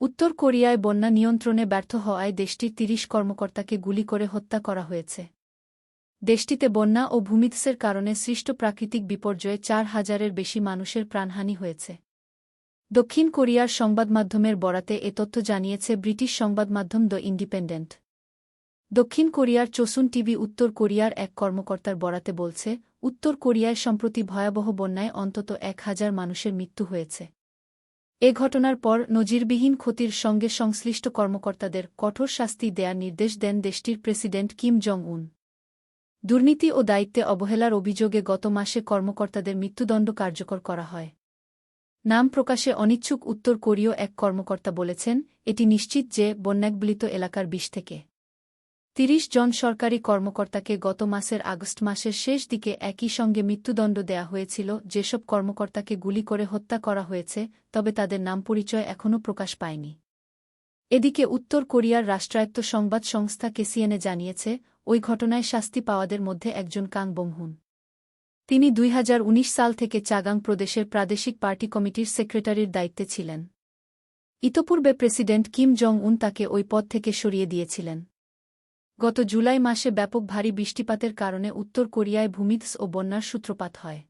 উত্তর কোরিয়ায় বন্যা নিয়ন্ত্রণে ব্যর্থ হওয়ায় দেশটির তিরিশ কর্মকর্তাকে গুলি করে হত্যা করা হয়েছে। দেশটিতে বন্যা ও ভূমিধসের কারণে সৃষ্ট প্রাকৃতিক বিপর্যয়ে চার হাজারের বেশি মানুষের প্রাণহানি হয়েছে। দক্ষিণ কোরিয়ার সংবাদমাধ্যমের বরাতে এ তথ্য জানিয়েছে ব্রিটিশ সংবাদমাধ্যম দ্য ইন্ডিপেন্ডেন্ট। দক্ষিণ কোরিয়ার চোসুন টিভি উত্তর কোরিয়ার এক কর্মকর্তার বরাতে বলছে, উত্তর কোরিয়ায় সম্প্রতি ভয়াবহ বন্যায় অন্তত এক হাজার মানুষের মৃত্যু হয়েছে। এ ঘটনার পর নজিরবিহীন ক্ষতির সঙ্গে সংশ্লিষ্ট কর্মকর্তাদের কঠোর শাস্তি দেয়ার নির্দেশ দেন দেশটির প্রেসিডেন্ট কিম জং উন দুর্নীতি ও দায়িত্বে অবহেলার অভিযোগে গত মাসে কর্মকর্তাদের মৃত্যুদণ্ড কার্যকর করা হয়। নাম প্রকাশে অনিচ্ছুক উত্তর কোরীয় এক কর্মকর্তা বলেছেন, এটি নিশ্চিত যে বন্যাকবলিত এলাকার বিশ থেকে তিরিশ জন সরকারি কর্মকর্তাকে গত মাসের আগস্ট মাসের শেষ দিকে একই সঙ্গে মৃত্যুদণ্ড দেয়া হয়েছিল। যেসব কর্মকর্তাকে গুলি করে হত্যা করা হয়েছে, তবে তাদের নাম পরিচয় এখনও প্রকাশ পায়নি। এদিকে উত্তর কোরিয়ার রাষ্ট্রায়ত্ত সংবাদ সংস্থা কেসিএনএ জানিয়েছে, ওই ঘটনায় শাস্তি পাওয়াদের মধ্যে একজন কাং বংহুন। তিনি দুই হাজার উনিশ সাল থেকে চাগাং প্রদেশের প্রাদেশিক পার্টি কমিটির সেক্রেটারির দায়িত্বে ছিলেন। ইতপূর্বে প্রেসিডেন্ট কিম জং উন তাকে ওই পদ থেকে সরিয়ে দিয়েছিলেন। গত জুলাই মাসে ব্যাপক ভারী বৃষ্টিপাতের কারণে উত্তর কোরিয়ায় ভূমিধস ও বন্যার সূত্রপাত হয়।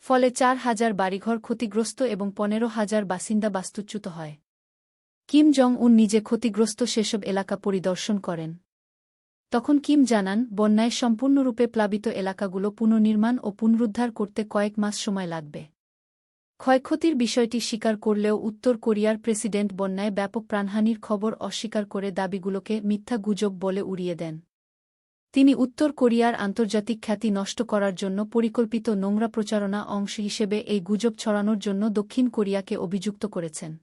ফলে চার হাজার বাড়িঘর ক্ষতিগ্রস্ত এবং পনেরো হাজার বাসিন্দা বাস্তুচ্যুত হয়। কিম জং উন নিজে ক্ষতিগ্রস্ত সেসব এলাকা পরিদর্শন করেন। তখন কিম জানান, বন্যায় সম্পূর্ণরূপে প্লাবিত এলাকাগুলো পুনর্নির্মাণ ও পুনরুদ্ধার করতে কয়েক মাস সময় লাগবে। ক্ষয়ক্ষতির বিষয়টি স্বীকার করলেও উত্তর কোরিয়ার প্রেসিডেন্ট বন্যায় ব্যাপক প্রাণহানির খবর অস্বীকার করে দাবিগুলোকে মিথ্যা গুজব বলে উড়িয়ে দেন। তিনি উত্তর কোরিয়ার আন্তর্জাতিক খ্যাতি নষ্ট করার জন্য পরিকল্পিত নোংরা প্রচারণা অংশ হিসেবে এই গুজব ছড়ানোর জন্য দক্ষিণ কোরিয়াকে অভিযুক্ত করেছেন।